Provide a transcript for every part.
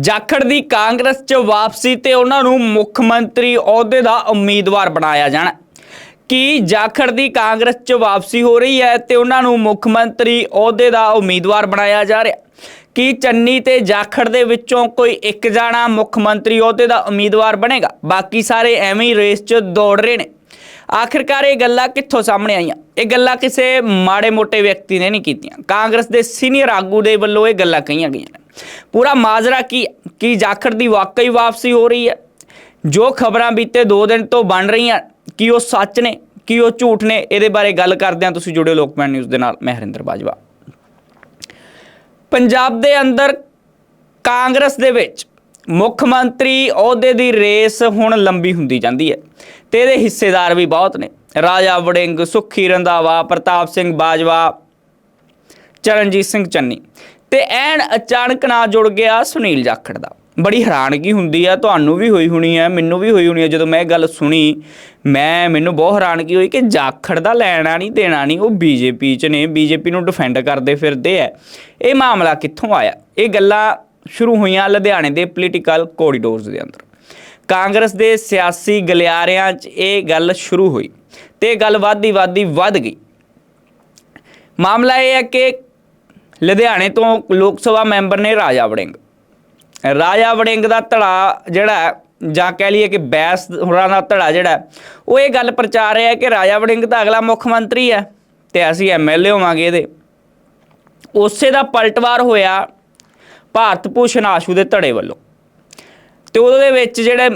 ਜਾਖੜ ਦੀ ਕਾਂਗਰਸ 'ਚ ਵਾਪਸੀ ਤੇ ਉਹਨਾਂ ਨੂੰ ਮੁੱਖ ਮੰਤਰੀ ਅਹੁਦੇ ਦਾ ਉਮੀਦਵਾਰ ਬਣਾਇਆ ਜਾਣਾ ਕੀ ਜਾਖੜ ਦੀ ਕਾਂਗਰਸ 'ਚ ਵਾਪਸੀ ਹੋ ਰਹੀ ਹੈ ਤੇ ਉਹਨਾਂ ਨੂੰ ਮੁੱਖ ਮੰਤਰੀ ਅਹੁਦੇ ਦਾ ਉਮੀਦਵਾਰ ਬਣਾਇਆ ਜਾ ਰਿਹਾ ਕੀ ਚੰਨੀ ਤੇ ਜਾਖੜ ਦੇ ਵਿੱਚੋਂ ਕੋਈ ਇੱਕ ਜਾਣਾ ਮੁੱਖ ਮੰਤਰੀ ਅਹੁਦੇ ਦਾ ਉਮੀਦਵਾਰ ਬਣੇਗਾ? ਬਾਕੀ ਸਾਰੇ ਐਵੇਂ ਹੀ ਰੇਸ 'ਚ ਦੌੜ ਰਹੇ ਨੇ। ਆਖਿਰਕਾਰ ਇਹ ਗੱਲਾਂ ਕਿੱਥੋਂ ਸਾਹਮਣੇ ਆਈਆਂ? ਇਹ ਗੱਲਾਂ ਕਿਸੇ ਮਾੜੇ ਮੋਟੇ ਵਿਅਕਤੀ ਨੇ ਨਹੀਂ ਕੀਤੀਆਂ। ਕਾਂਗਰਸ ਦੇ ਸੀਨੀਅਰ ਆਗੂ ਦੇ ਵੱਲੋਂ ਇਹ ਗੱਲਾਂ ਕਹੀਆਂ ਗਈਆਂ ਨੇ। ਪੂਰਾ ਮਾਜਰਾ ਕੀ ਹੈ? ਕੀ ਜਾਖੜ ਦੀ ਵਾਕਈ ਵਾਪਸੀ ਹੋ ਰਹੀ ਹੈ? ਜੋ ਖਬਰਾਂ ਬੀਤੇ 2 ਦਿਨ ਤੋਂ ਬਣ ਰਹੀਆਂ, ਕੀ ਉਹ ਸੱਚ ਨੇ, ਕੀ ਉਹ ਝੂਠ ਨੇ, ਇਹਦੇ ਬਾਰੇ ਗੱਲ ਕਰਦੇ ਹਾਂ ਤੁਸੀਂ ਜੁੜੇ ਲੋਕਮੈਨ ਨਿਊਜ਼ ਦੇ ਨਾਲ। ਮੈਂ ਹਰਿੰਦਰ ਬਾਜਵਾ। ਪੰਜਾਬ ਦੇ ਅੰਦਰ ਕਾਂਗਰਸ ਦੇ ਵਿੱਚ ਮੁੱਖ ਮੰਤਰੀ ਅਹੁਦੇ ਦੀ ਰੇਸ ਹੁਣ ਲੰਬੀ ਹੁੰਦੀ ਜਾਂਦੀ ਹੈ ਤੇ ਇਹਦੇ ਹਿੱਸੇਦਾਰ ਵੀ ਬਹੁਤ ਨੇ। ਰਾਜਾ ਵੜਿੰਗ, ਸੁਖੀ ਰੰਧਾਵਾ, ਪ੍ਰਤਾਪ ਸਿੰਘ ਬਾਜਵਾ, ਚਰਨਜੀਤ ਸਿੰਘ ਚੰਨੀ। ਤੇ ਐਨ ਅਚਾਨਕ ਨਾਲ ਜੁੜ ਗਿਆ ਸੁਨੀਲ ਜਾਖੜ ਦਾ। ਬੜੀ ਹੈਰਾਨਗੀ ਹੁੰਦੀ ਆ, ਤੁਹਾਨੂੰ ਵੀ ਹੋਈ ਹੋਣੀ ਹੈ ਮੈਨੂੰ ਵੀ ਹੋਈ ਹੋਣੀ ਹੈ ਜਦੋਂ ਮੈਂ ਇਹ ਗੱਲ ਸੁਣੀ, ਮੈਂ, ਮੈਨੂੰ ਬਹੁਤ ਹੈਰਾਨਗੀ ਹੋਈ ਕਿ ਜਾਖੜ ਦਾ ਲੈਣਾ ਨਹੀਂ, ਦੇਣਾ ਨਹੀਂ, ਉਹ ਬੀਜੇਪੀ ਚ ਨੇ, ਬੀਜੇਪੀ ਨੂੰ ਡਿਫੈਂਡ ਕਰਦੇ ਫਿਰਦੇ ਆ। ਇਹ ਮਾਮਲਾ ਕਿੱਥੋਂ ਆਇਆ? ਇਹ ਗੱਲਾਂ ਸ਼ੁਰੂ ਹੋਈਆਂ ਲੁਧਿਆਣੇ ਦੇ ਪੋਲੀਟੀਕਲ ਕੋਰੀਡੋਰਸ ਦੇ ਅੰਦਰ। ਕਾਂਗਰਸ ਦੇ ਸਿਆਸੀ ਗਲਿਆਰਿਆਂ 'ਚ ਇਹ ਗੱਲ ਸ਼ੁਰੂ ਹੋਈ ਤੇ ਇਹ ਗੱਲ ਵੱਧਦੀ ਵੱਧਦੀ ਵੱਧ ਗਈ। ਮਾਮਲਾ ਇਹ ਹੈ ਕਿ ਲੁਧਿਆਣੇ ਤੋਂ ਲੋਕ ਸਭਾ ਮੈਂਬਰ ਨੇ ਰਾਜਾ ਵੜਿੰਗ। ਰਾਜਾ ਵੜਿੰਗ ਦਾ ਧੜਾ ਜਿਹੜਾ ਜਾਂ ਕਹਿ ਲਈਏ ਕਿ ਬੈਸ ਹੋਰਾਂ ਦਾ ਧੜਾ ਜਿਹੜਾ ਉਹ ਇਹ ਗੱਲ ਪ੍ਰਚਾਰ ਰਿਹਾ ਕਿ ਰਾਜਾ ਵੜਿੰਗ ਤਾਂ ਅਗਲਾ ਮੁੱਖ ਮੰਤਰੀ ਹੈ ਤੇ ਅਸੀਂ ਐਮਐਲਏ ਹੋਵਾਂਗੇ ਇਹਦੇ। ਉਸੇ ਦਾ ਪਲਟਵਾਰ ਹੋਇਆ ਭਾਰਤ ਭੂਸ਼ਣ ਆਸ਼ੂ ਦੇ ਧੜੇ ਵੱਲੋਂ। ਤੇ ਉਹਦੇ ਵਿੱਚ ਜਿਹੜੇ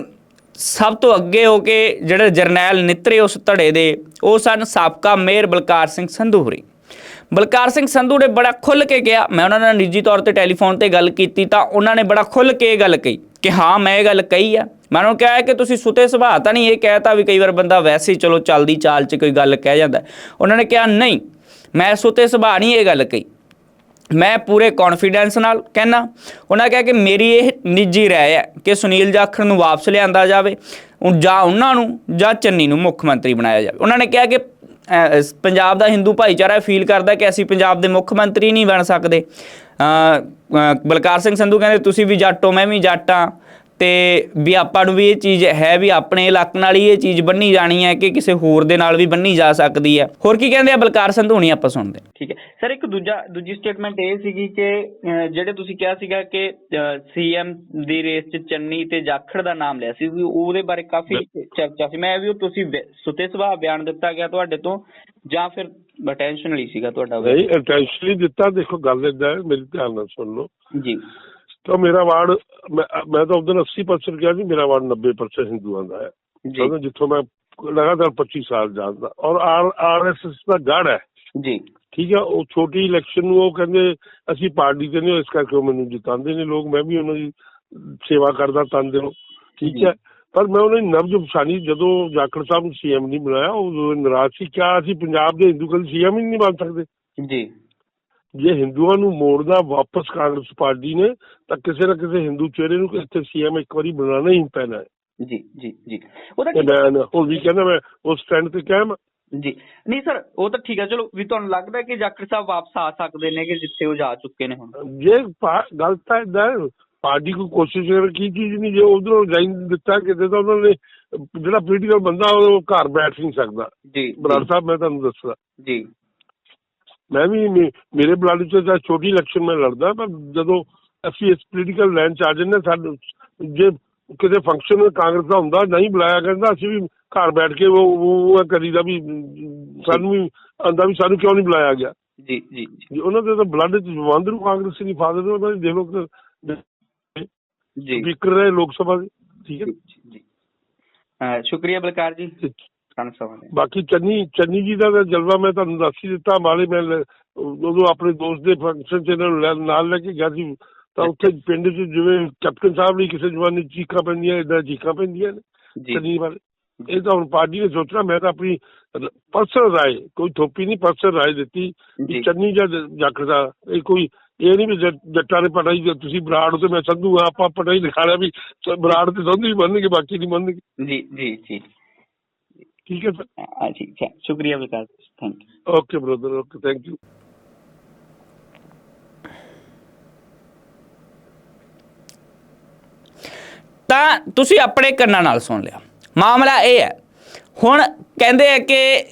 ਸਭ ਤੋਂ ਅੱਗੇ ਹੋ ਕੇ ਜਿਹੜੇ ਜਰਨੈਲ ਨਿਤਰੇ ਉਸ ਧੜੇ ਦੇ, ਉਹ ਸਨ ਸਾਬਕਾ ਮੇਅਰ ਬਲਕਾਰ ਸਿੰਘ ਸੰਧੂ ਹੋਰੀ। ਬਲਕਾਰ ਸਿੰਘ ਸੰਧੂ ਨੇ ਬੜਾ ਖੁੱਲ ਕੇ ਕਿਹਾ, ਮੈਂ ਉਹਨਾਂ ਨਾਲ ਨਿੱਜੀ ਤੌਰ ਤੇ ਟੈਲੀਫੋਨ ਤੇ ਗੱਲ ਕੀਤੀ ਤਾਂ ਉਹਨਾਂ ਨੇ ਬੜਾ ਖੁੱਲ ਕੇ ਇਹ ਗੱਲ ਕਹੀ ਕਿ ਹਾਂ, ਮੈਂ ਇਹ ਗੱਲ ਕਹੀ ਆ। ਮੈਂ ਉਹਨਾਂ ਨੂੰ ਕਿਹਾ ਕਿ ਤੁਸੀਂ ਸੁਤੇ ਸੁਭਾਅ ਤਾਂ ਨਹੀਂ ਇਹ ਕਹਿਤਾ ਵੀ ਕਈ ਵਾਰ ਬੰਦਾ ਵੈਸੇ ਹੀ ਚਲੋ ਚੱਲਦੀ ਚਾਲ 'ਚ ਕੋਈ ਗੱਲ ਕਹਿ ਜਾਂਦਾ। ਉਹਨਾਂ ਨੇ ਕਿਹਾ, ਨਹੀਂ, ਮੈਂ ਸੁਤੇ ਸੁਭਾਅ ਨਹੀਂ ਇਹ ਗੱਲ ਕਹੀ। ਮੈਂ ਪੂਰੇ ਕੌਨਫੀਡੈਂਸ ਨਾਲ ਕਹਿਣਾ ਉਹਨਾਂ ਕਿਹਾ ਕਿ ਮੇਰੀ ਇਹ ਨਿੱਜੀ ਰਾਏ ਹੈ ਕਿ ਸੁਨੀਲ ਜਾਖੜ ਨੂੰ ਵਾਪਸ ਲਿਆਂਦਾ ਜਾਵੇ ਜਾਂ ਉਹਨਾਂ ਨੂੰ, ਜਾਂ ਚੰਨੀ ਨੂੰ ਮੁੱਖ ਮੰਤਰੀ ਬਣਾਇਆ ਜਾਵੇ। ਉਹਨਾਂ ਨੇ ਕਿਹਾ ਕਿ ਪੰਜਾਬ ਦਾ ਹਿੰਦੂ ਭਾਈਚਾਰਾ ਫੀਲ ਕਰਦਾ ਕਿ ਅਸੀਂ ਪੰਜਾਬ ਦੇ ਮੁੱਖ ਮੰਤਰੀ ਨਹੀਂ ਬਣ ਸਕਦੇ। ਬਲਕਾਰ ਸਿੰਘ ਸੰਧੂ ਕਹਿੰਦੇ, ਤੁਸੀਂ ਵੀ ਜੱਟ ਹੋ, ਮੈਂ ਵੀ ਜੱਟ ਹਾਂ। ਤੇ ਵੀ ਆਪਾਂ ਨੂੰ ਵੀ ਇਹ ਚੀਜ਼ ਹੈ ਵੀ ਆਪਣੇ ਇਲਾਕੇ ਨਾਲ ਹੀ ਇਹ ਚੀਜ਼ ਬੰਨੀ ਜਾਣੀ ਹੈ ਕਿ ਕਿਸੇ ਹੋਰ ਦੇ ਨਾਲ ਵੀ ਬੰਨੀ ਜਾ ਸਕਦੀ ਹੈ। ਹੋਰ ਕੀ ਕਹਿੰਦੇ ਆ? ਬਲਕਾਰ ਸੰਧੂ ਨਹੀਂ ਆਪਾਂ ਸੁਣਦੇ ਠੀਕ ਹੈ। ਸਰ ਇੱਕ ਦੂਜਾ ਦੂਜੀ ਸਟੇਟਮੈਂਟ ਇਹ ਸੀਗੀ ਕਿ ਜਿਹੜੇ ਤੁਸੀਂ ਕਿਹਾ ਸੀਗਾ ਕਿ ਸੀਐਮ ਦੀ ਰੇਸ 'ਚ ਚੰਨੀ ਤੇ ਜਾਖੜ ਦਾ ਨਾਮ ਲਿਆ ਸੀ ਉਹਦੇ ਬਾਰੇ ਕਾਫੀ ਚਰਚਾ ਸੀ। ਮੈਂ ਵੀ ਉਹ ਤੁਸੀਂ ਸੁਤੇ ਸੁਭਾਅ ਬਿਆਨ ਦਿੱਤਾ ਗਿਆ ਤੁਹਾਡੇ ਤੋਂ ਜਾਂ ਫਿਰ ਅਟੈਂਸ਼ਨਲੀ ਸੀਗਾ ਤੁਹਾਡਾ? ਨਹੀਂ ਇੰਟੈਂਸ਼ਨਲੀ ਦਿੱਤਾ ਦੇਖੋ ਗੱਲ ਏਦਾਂ ਹੈ ਮੇਰੀ ਧਿਆਨ ਨਾਲ ਸੁਣ ਲਓ। ਜੀ। ਤਾਂ ਮੇਰਾ ਵਾਰਡ ਮੈਂ ਤਾਂ ਉਦੋਂ 80% ਕਿਹਾ ਸੀ ਮੇਰਾ ਵਾਰਡ 90% ਹਿੰਦੂਆਂ ਦਾ ਹੈ। ਜੀ। ਜਿੱਥੋਂ ਮੈਂ ਲਗਾਤਾਰ 25 ਸਾਲ ਜਾਣਦਾ। ਔਰ ਆਰ ਆਰਐਸਐਸ ਦਾ ਗੜ ਹੈ। ਜੀ। ਠੀਕ ਹੈ ਉਹ ਛੋਟੀ ਇਲੈਕਸ਼ਨ ਨੂੰ ਉਹ ਕਹਿੰਦੇ ਅਸੀਂ ਪਾਰਟੀ ਤੇ ਨਹੀਂ ਇਸ ਕਰਕੇ ਉਹ ਮੈਨੂੰ ਜਿਤਾਉਂਦੇ ਨੇ ਲੋਕ ਮੈਂ ਵੀ ਉਹਨਾਂ ਦੀ ਸੇਵਾ ਕਰਦਾ ਤਨ ਦਿਲੋਂ ਠੀਕ ਹੈ। ਪਰ ਮੈਂ ਉਹਨਾਂ ਦੀ ਨਬਜ ਪਛਾਣੀ ਜਦੋਂ ਜਾਖੜ ਸਾਹਿਬ ਨੂੰ ਸੀਐਮ ਨਹੀਂ ਬਣਾਇਆ ਉਹ ਨਾਰਾਜ਼ ਸੀ ਕਿਹਾ ਅਸੀਂ ਪੰਜਾਬ ਦੇ ਹਿੰਦੂ ਕਦੇ ਸੀਐਮ ਹੀ ਨਹੀਂ ਬਣ ਸਕਦੇ। ਜੀ। ਜੇ ਹਿੰਦੂਆਂ ਨੂੰ ਮੋੜਨਾ ਵਾਪਸ ਕਾਂਗਰਸ ਪਾਰਟੀ ਨੇ ਤਾਂ ਕਿਸੇ ਨਾ ਕਿਸੇ ਹਿੰਦੂ ਚਿਹਰੇ ਨੂੰ ਇੱਥੇ ਸੀਐਮ ਇੱਕ ਵਾਰੀ ਬਣਾਉਣਾ ਹੀ ਪੈਣਾ ਹੈ। ਜੀ ਜੀ ਜੀ। ਉਹਦਾ ਵੀ ਕਹਿੰਦਾ ਮੈਂ ਉਸ ਸਟੈਂਡ ਤੇ ਕਾਇਮ। ਜੀ। ਨਹੀਂ ਸਰ ਉਹ ਤਾਂ ਠੀਕ ਹੈ ਚਲੋ ਵੀ ਤੁਹਾਨੂੰ ਲੱਗਦਾ ਕਿ ਜਾਖੜ ਸਾਹਿਬ ਵਾਪਸ ਆ ਸਕਦੇ ਨੇ ਕਿ ਜਿੱਥੇ ਉਹ ਜਾ ਚੁੱਕੇ ਨੇ ਹੁਣ? ਜੇ ਗੱਲ ਤਾਂ ਹੈ ਪਾਰਟੀ ਕੋਈ ਕੋਸ਼ਿਸ਼ ਕਰ ਕੀ ਚੀਜ਼ ਨਹੀਂ ਜੇ ਉਧਰੋਂ ਜਾਈ ਦਿੱਤਾ ਕਿਤੇ ਤਾਂ ਉਹਨਾਂ ਨੇ ਜਿਹੜਾ ਪੋਲੀਟੀਕਲ ਬੰਦਾ ਉਹ ਘਰ ਬੈਠ ਨਹੀਂ ਸਕਦਾ। ਜੀ ਬਰਾੜ ਸਾਹਿਬ ਮੈਂ ਤੁਹਾਨੂੰ ਦੱਸਦਾ। ਜੀ। ਮੈਂ ਵੀ ਮੇਰੇ ਬਲੱਡ ਚ ਤਾਂ ਛੋਟੀ ਇਲੈਕਸ਼ਨ ਮੈਂ ਲੜਦਾ ਪਰ ਜਦੋਂ ਅਸੀਂ ਇਸ ਪੋਲੀਟੀਕਲ ਲਾਈਨ ਚ ਆ ਜੰਨੇ ਸਾਡੇ ਜੇ ਕਿਤੇ ਫੰਕਸ਼ਨ ਕਾਂਗਰਸ ਦਾ ਹੁੰਦਾ ਨਹੀਂ ਬੁਲਾਇਆ ਕਹਿੰਦਾ ਅਸੀਂ ਵੀ ਘਰ ਬੈਠ ਕੇ ਉਹ ਉਹ ਕਰੀਦਾ ਵੀ ਸਾਨੂੰ ਵੀ ਆਂਦਾ ਵੀ ਸਾਨੂੰ ਕਿਉਂ ਨਹੀਂ ਬੁਲਾਇਆ ਗਿਆ? ਜੀ ਜੀ ਉਹਨਾਂ ਦੇ ਤਾਂ ਬਲੱਡ ਚ ਜਵਾਨ ਨੂੰ ਕਾਂਗਰਸ ਨਹੀਂ ਫਾਦਰ ਦੇ ਉਹਨਾਂ ਦੇ ਦੇਖ ਲਓ ਕਿ ਜੀ। ਸਪੀਕਰ ਰਹੇ ਲੋਕ ਸਭਾ ਦੇ ਠੀਕ ਹੈ ਜੀ ਸ਼ੁਕਰੀਆ ਬਲਕਾਰ ਜੀ। ਬਾਕੀ ਚੰਨੀ ਚੰਨੀ ਜੀ ਦਾ ਜਲਵਾ ਮੈਂ ਤੁਹਾਨੂੰ ਦੱਸ ਹੀ ਦਿੱਤਾ ਮਾਲੇ ਮੈਂ ਉਦੋਂ ਆਪਣੇ ਦੋਸਤ ਦੇ ਫੰਕਸ਼ਨ ਚ ਇਹਨਾਂ ਨੂੰ ਨਾਲ ਲੈ ਕੇ ਗਿਆ ਸੀ। ਤਾਂ ਉੱਥੇ ਪਿੰਡ 'ਚ ਜਿਵੇਂ ਕੈਪਟਨ ਸਾਹਿਬ ਲਈ ਕਿਸੇ ਜਵਾਨ ਦੀ ਚੀਕਾਂ ਪੈਂਦੀਆਂ ਇਦਾਂ ਚੀਕਾਂ ਪੈਂਦੀਆਂ ਨੇ ਜੀ। ਚੰਨੀ ਬਾਰੇ ਇਹ ਤਾਂ ਹੁਣ ਪਾਰਟੀ ਨੇ ਸੋਚਣਾ ਮੈਂ ਤਾਂ ਆਪਣੀ ਪਰਸਨਲ ਰਾਏ ਕੋਈ ਥੋਪੀ ਨਹੀਂ ਪਰਸਨਲ ਰਾਏ ਦਿੱਤੀ ਕਿ ਚੰਨੀ ਜਾਂ ਜੱਕਦਾ ਇਹ ਕੋਈ ਇਹ ਨਹੀਂ ਵੀ ਜੱਟ- ਜੱਟਾਂ ਨੇ ਪੜਾਈ ਜੇ ਤੁਸੀਂ ਬਰਾੜ ਤੇ ਮੈਂ ਸੰਧੂ ਆ ਆਪਾਂ ਪੜਾਈ ਲਿਖਾ ਲਿਆ ਵੀ ਬਰਾੜ ਤੇ ਸੰਧੂ ਹੀ ਮੰਨਣਗੇ ਬਾਕੀ ਨਹੀਂ ਮੰਨਣਗੇ ਜੀ ਜੀ ਜੀ। ਠੀਕ ਹੈ ਸਰ। ਹਾਂ ਜੀ ਠੀਕ ਹੈ। ਸ਼ੁਕਰੀਆ Balkar thank you okay brother okay thank you ਤਾਂ ਤੁਸੀਂ ਆਪਣੇ ਕੰਨਾਂ ਨਾਲ ਸੁਣ ਲਿਆ। ਮਾਮਲਾ ਇਹ ਹੈ। ਹੁਣ ਕਹਿੰਦੇ ਆ ਕਿ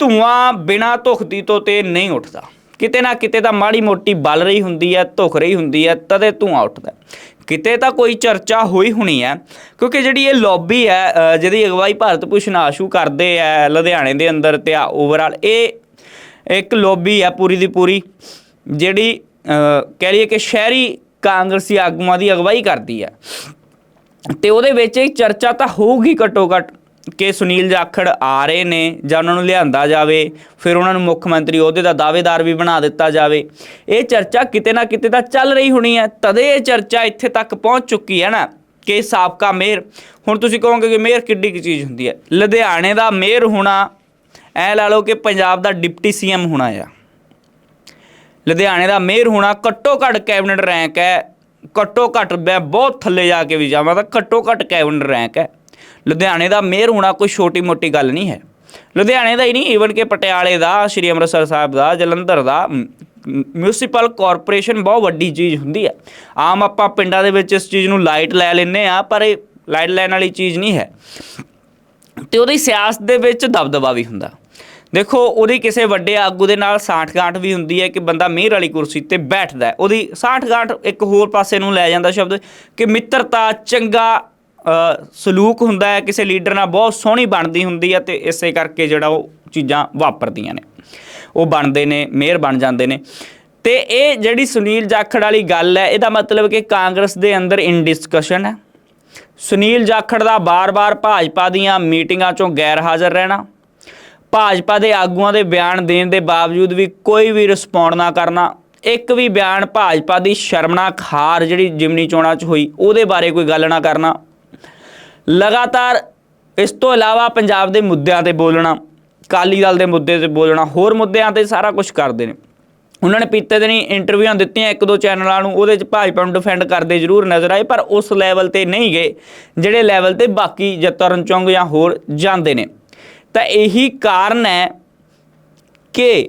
ਧੂਆਂ ਬਿਨਾ ਧੁਖਦੀ ਤੋਂ ਤੇ ਨਹੀਂ ਉੱਠਦਾ। ਕਿਤੇ ਨਾ ਕਿਤੇ ਤਾਂ ਮਾੜੀ ਮੋਟੀ ਬਲ ਰਹੀ ਹੁੰਦੀ ਹੈ, ਧੁਖ ਰਹੀ ਹੁੰਦੀ ਹੈ, ਤਦੇ ਧੂਆਂ ਉੱਠਦਾ ਕਿਤੇ ਤਾਂ ਕੋਈ ਚਰਚਾ ਹੋਈ ਹੋਣੀ ਹੈ, ਕਿਉਂਕਿ ਜਿਹੜੀ ਇਹ ਲੌਬੀ ਹੈ ਜਿਹਦੀ ਅਗਵਾਈ ਭਾਰਤ ਭੂਸ਼ਣ ਆਸ਼ੂ ਕਰਦੇ ਆ, ਲੁਧਿਆਣੇ ਦੇ ਅੰਦਰ ਤੇ ਓਵਰਆਲ ਇਹ ਇੱਕ ਲੌਬੀ ਹੈ ਪੂਰੀ ਦੀ ਪੂਰੀ, ਜਿਹੜੀ ਕਹਿ ਲਈਏ ਕਿ ਸ਼ਹਿਰੀ ਕਾਂਗਰਸੀ ਆਗੂਆਂ ਦੀ ਅਗਵਾਈ ਕਰਦੀ ਹੈ। ਤੇ ਉਹਦੇ ਵਿੱਚ ਇਹ ਚਰਚਾ ਤਾਂ ਹੋਊਗੀ ਘੱਟੋ ਘੱਟ ਕਿ ਸੁਨੀਲ ਜਾਖੜ ਆ ਰਹੇ ਨੇ ਜਾਂ ਉਹਨਾਂ ਨੂੰ ਲਿਆਂਦਾ ਜਾਵੇ, ਫਿਰ ਉਹਨਾਂ ਨੂੰ ਮੁੱਖ ਮੰਤਰੀ ਅਹੁਦੇ ਦਾ ਦਾਅਵੇਦਾਰ ਵੀ ਬਣਾ ਦਿੱਤਾ ਜਾਵੇ। ਇਹ ਚਰਚਾ ਕਿਤੇ ਨਾ ਕਿਤੇ ਤਾਂ ਚੱਲ ਰਹੀ ਹੋਣੀ ਹੈ। ਤਦੇ ਇਹ ਚਰਚਾ ਇੱਥੇ ਤੱਕ ਪਹੁੰਚ ਚੁੱਕੀ ਹੈ ਨਾ ਕਿ ਸਾਬਕਾ ਮੇਅਰ, ਹੁਣ ਤੁਸੀਂ ਕਹੋਗੇ ਕਿ ਮੇਅਰ ਕਿੱਡੀ ਕੀ ਚੀਜ਼ ਹੁੰਦੀ ਹੈ। ਲੁਧਿਆਣੇ ਦਾ ਮੇਅਰ ਹੋਣਾ, ਐ ਲਾ ਲਓ ਕਿ ਪੰਜਾਬ ਦਾ ਡਿਪਟੀ ਸੀਐਮ ਹੋਣਾ ਆ। ਲੁਧਿਆਣੇ ਦਾ ਮੇਅਰ ਹੋਣਾ ਘੱਟੋ ਘੱਟ ਕੈਬਨਿਟ ਰੈਂਕ ਹੈ। ਘੱਟੋ ਘੱਟ ਮੈਂ ਬਹੁਤ ਥੱਲੇ ਜਾ ਕੇ ਵੀ ਜਾਵਾਂ ਤਾਂ ਘੱਟੋ ਘੱਟ ਕੈਬਨਿਟ ਰੈਂਕ ਹੈ। ਲੁਧਿਆਣੇ ਦਾ ਮੇਅਰ ਹੋਣਾ ਕੋਈ ਛੋਟੀ ਮੋਟੀ ਗੱਲ ਨਹੀਂ ਹੈ। ਲੁਧਿਆਣੇ ਦਾ ਹੀ ਨਹੀਂ ਈਵਨ ਕਿ ਪਟਿਆਲੇ ਦਾ, ਸ਼੍ਰੀ ਅੰਮ੍ਰਿਤਸਰ ਸਾਹਿਬ ਦਾ, ਜਲੰਧਰ ਦਾ ਮਿਊਨਿਸਪਲ ਕਾਰਪੋਰੇਸ਼ਨ ਬਹੁਤ ਵੱਡੀ ਚੀਜ਼ ਹੁੰਦੀ ਹੈ। ਆਮ ਆਪਾਂ ਪਿੰਡਾਂ ਦੇ ਵਿੱਚ ਇਸ ਚੀਜ਼ ਨੂੰ ਲਾਈਟ ਲੈ ਲੈਂਦੇ ਆ ਪਰ ਇਹ ਲਾਈਟ ਲੈਣ ਵਾਲੀ ਚੀਜ਼ ਨਹੀਂ ਹੈ। ਤੇ ਉਹਦੀ ਸਿਆਸਤ ਦੇ ਵਿੱਚ ਦਬਦਬਾ ਵੀ ਹੁੰਦਾ। ਦੇਖੋ, ਉਹਦੀ ਕਿਸੇ ਵੱਡੇ ਆਗੂ ਦੇ ਨਾਲ ਸਾਂਠ ਗਾਂਠ ਵੀ ਹੁੰਦੀ ਹੈ ਕਿ ਬੰਦਾ ਮੇਅਰ ਵਾਲੀ ਕੁਰਸੀ ਤੇ ਬੈਠਦਾ ਉਹਦੀ ਸਾਂਠ ਗਾਂਠ ਇੱਕ ਹੋਰ ਪਾਸੇ ਨੂੰ ਲੈ ਜਾਂਦਾ ਸ਼ਬਦ ਕਿ ਮਿੱਤਰਤਾ, ਚੰਗਾ ਸਲੂਕ ਹੁੰਦਾ ਹੈ, ਕਿਸੇ ਲੀਡਰ ਨਾਲ ਬਹੁਤ ਸੋਹਣੀ ਬਣਦੀ ਹੁੰਦੀ ਹੈ ਤੇ ਇਸੇ ਕਰਕੇ ਜਿਹੜਾ ਉਹ ਚੀਜ਼ਾਂ ਵਾਪਰਦੀਆਂ ਨੇ। ਉਹ ਬਣਦੇ ਨੇ ਮੇਅਰ ਬਣ ਜਾਂਦੇ ਨੇ। ਤੇ ਇਹ ਜਿਹੜੀ ਸੁਨੀਲ ਜਾਖੜ ਵਾਲੀ ਗੱਲ ਹੈ, ਇਹਦਾ ਮਤਲਬ ਕਿ ਕਾਂਗਰਸ ਦੇ ਅੰਦਰ ਇਨ ਡਿਸਕਸ਼ਨ ਹੈ। ਸੁਨੀਲ ਜਾਖੜ ਦਾ ਬਾਰ-ਬਾਰ ਭਾਜਪਾ ਦੀਆਂ ਮੀਟਿੰਗਾਂ 'ਚੋਂ ਗੈਰ ਹਾਜ਼ਰ ਰਹਿਣਾ। ਭਾਜਪਾ ਦੇ ਆਗੂਆਂ ਦੇ ਬਿਆਨ ਦੇਣ ਦੇ ਬਾਵਜੂਦ ਵੀ ਕੋਈ ਵੀ ਰਿਸਪੌਂਡ ਨਾ ਕਰਨਾ, ਇੱਕ ਵੀ ਬਿਆਨ ਭਾਜਪਾ ਦੀ ਸ਼ਰਮਨਾਕ ਹਾਰ ਜਿਹੜੀ ਜਿਮਨੀ ਚੋਣਾਂ 'ਚ ਹੋਈ, ਉਹਦੇ ਬਾਰੇ ਕੋਈ ਗੱਲ ਨਾ ਕਰਨਾ। ਲਗਾਤਾਰ ਇਸ ਤੋਂ ਇਲਾਵਾ ਪੰਜਾਬ ਦੇ ਮੁੱਦਿਆਂ ਤੇ ਬੋਲਣਾ ਕਾਲੀ ਦਲ ਦੇ ਮੁੱਦੇ ਤੇ ਬੋਲਣਾ, ਹੋਰ ਮੁੱਦਿਆਂ ਤੇ ਸਾਰਾ ਕੁਝ ਕਰਦੇ ਨੇ। ਉਹਨਾਂ ਨੇ ਪੀਤੇ ਦਿਨੀ ਇੰਟਰਵਿਊਆਂ ਦਿੱਤੀਆਂ ਇੱਕ ਦੋ ਚੈਨਲਾਂ ਨੂੰ, ਉਹਦੇ ਚ ਭਾਜਪਾ ਨੂੰ ਡਿਫੈਂਡ ਕਰਦੇ ਜ਼ਰੂਰ ਨਜ਼ਰ ਆਏ, ਪਰ ਉਸ ਲੈਵਲ ਤੇ ਨਹੀਂ ਗਏ, ਜਿਹੜੇ ਲੈਵਲ ਤੇ ਬਾਕੀ ਜਾਂ ਤਰਨ ਚੁੰਗ ਜਾਂ ਹੋਰ ਜਾਂਦੇ ਨੇ। ਤਾਂ ਇਹੀ ਕਾਰਨ ਹੈ ਕਿ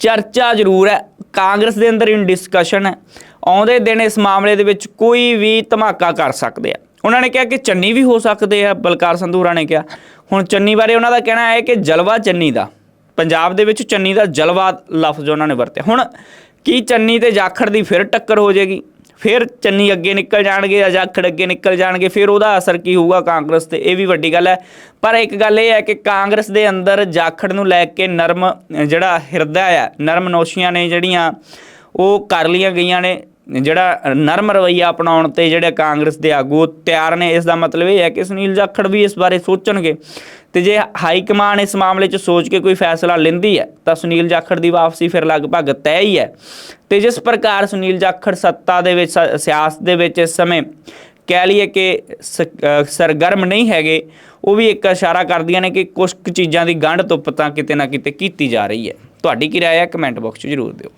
ਚਰਚਾ ਜ਼ਰੂਰ ਹੈ, ਕਾਂਗਰਸ ਦੇ ਅੰਦਰ ਇਨ ਡਿਸਕਸ਼ਨ ਹੈ। ਆਉਂਦੇ ਦਿਨ ਇਸ ਮਾਮਲੇ ਦੇ ਵਿੱਚ ਕੋਈ ਵੀ ਧਮਾਕਾ ਕਰ ਸਕਦੇ ਆ। ਉਹਨਾਂ ਨੇ ਕਿਹਾ ਕਿ ਚੰਨੀ ਵੀ ਹੋ ਸਕਦੇ ਆ, ਬਲਕਾਰ ਸੰਧੂਰਾ ਨੇ ਕਿਹਾ। ਹੁਣ ਚੰਨੀ ਬਾਰੇ ਉਹਨਾਂ ਦਾ ਕਹਿਣਾ ਹੈ ਕਿ ਜਲਵਾ ਚੰਨੀ ਦਾ, ਪੰਜਾਬ ਦੇ ਵਿੱਚ ਚੰਨੀ ਦਾ ਜਲਵਾ ਲਫ਼ਜ਼ ਉਹਨਾਂ ਨੇ ਵਰਤਿਆ। ਹੁਣ ਕੀ ਚੰਨੀ ਤੇ ਜਾਖੜ ਦੀ ਫਿਰ ਟੱਕਰ ਹੋ ਜਾਏਗੀ? ਫਿਰ ਚੰਨੀ ਅੱਗੇ ਨਿਕਲ ਜਾਣਗੇ ਜਾਂ ਜਾਖੜ ਅੱਗੇ ਨਿਕਲ ਜਾਣਗੇ, ਫਿਰ ਉਹਦਾ ਅਸਰ ਕੀ ਹੋਊਗਾ ਕਾਂਗਰਸ ਤੇ? ਇਹ ਵੀ ਵੱਡੀ ਗੱਲ ਹੈ। ਪਰ ਇੱਕ ਗੱਲ ਇਹ ਹੈ ਕਿ ਕਾਂਗਰਸ ਦੇ ਅੰਦਰ ਜਾਖੜ ਨੂੰ ਲੈ ਕੇ ਨਰਮ ਜਿਹੜਾ ਹਿਰਦਾ ਆ, ਨਰਮ ਨੋਸ਼ੀਆਂ ਨੇ ਜਿਹੜੀਆਂ, ਉਹ ਕਰ ਲੀਆਂ ਗਈਆਂ ਨੇ। ਜਿਹੜਾ ਨਰਮ ਰਵਈਆ ਅਪਣਾਉਣ ਤੇ ਜਿਹੜੇ ਕਾਂਗਰਸ ਦੇ ਆਗੂ ਤਿਆਰ ਨੇ, ਇਸ ਦਾ ਮਤਲਬ ਇਹ ਹੈ ਕਿ ਸੁਨੀਲ ਜਾਖੜ ਵੀ ਇਸ ਬਾਰੇ ਸੋਚਣਗੇ। ਤੇ ਜੇ ਹਾਈ ਕਮਾਨ ਇਸ ਮਾਮਲੇ 'ਚ ਸੋਚ ਕੇ ਕੋਈ ਫੈਸਲਾ ਲੈਂਦੀ ਹੈ, ਤਾਂ ਸੁਨੀਲ ਜਾਖੜ ਦੀ ਵਾਪਸੀ ਫਿਰ ਲਗਭਗ ਤੈਅ ਹੀ ਹੈ। ਤੇ ਜਿਸ ਪ੍ਰਕਾਰ ਸੁਨੀਲ ਜਾਖੜ ਸੱਤਾ ਦੇ ਵਿੱਚ, ਸ- ਸਿਆਸਤ ਦੇ ਵਿੱਚ ਇਸ ਸਮੇਂ ਕਹਿ ਲਈਏ ਕਿ ਸਰਗਰਮ ਨਹੀਂ ਹੈਗੇ, ਉਹ ਵੀ ਇੱਕ ਇਸ਼ਾਰਾ ਕਰਦੀਆਂ ਨੇ ਕਿ ਕੁਝ ਕੁ ਚੀਜ਼ਾਂ ਦੀ ਗੰਢ ਧੁੱਪ ਤਾਂ ਕਿਤੇ ਨਾ ਕਿਤੇ ਕੀਤੀ ਜਾ ਰਹੀ ਹੈ। ਤੁਹਾਡੀ ਕੀ ਰਾਏ ਹੈ? ਕਮੈਂਟ ਬਾਕਸ 'ਚ ਜ਼ਰੂਰ ਦਿਓ।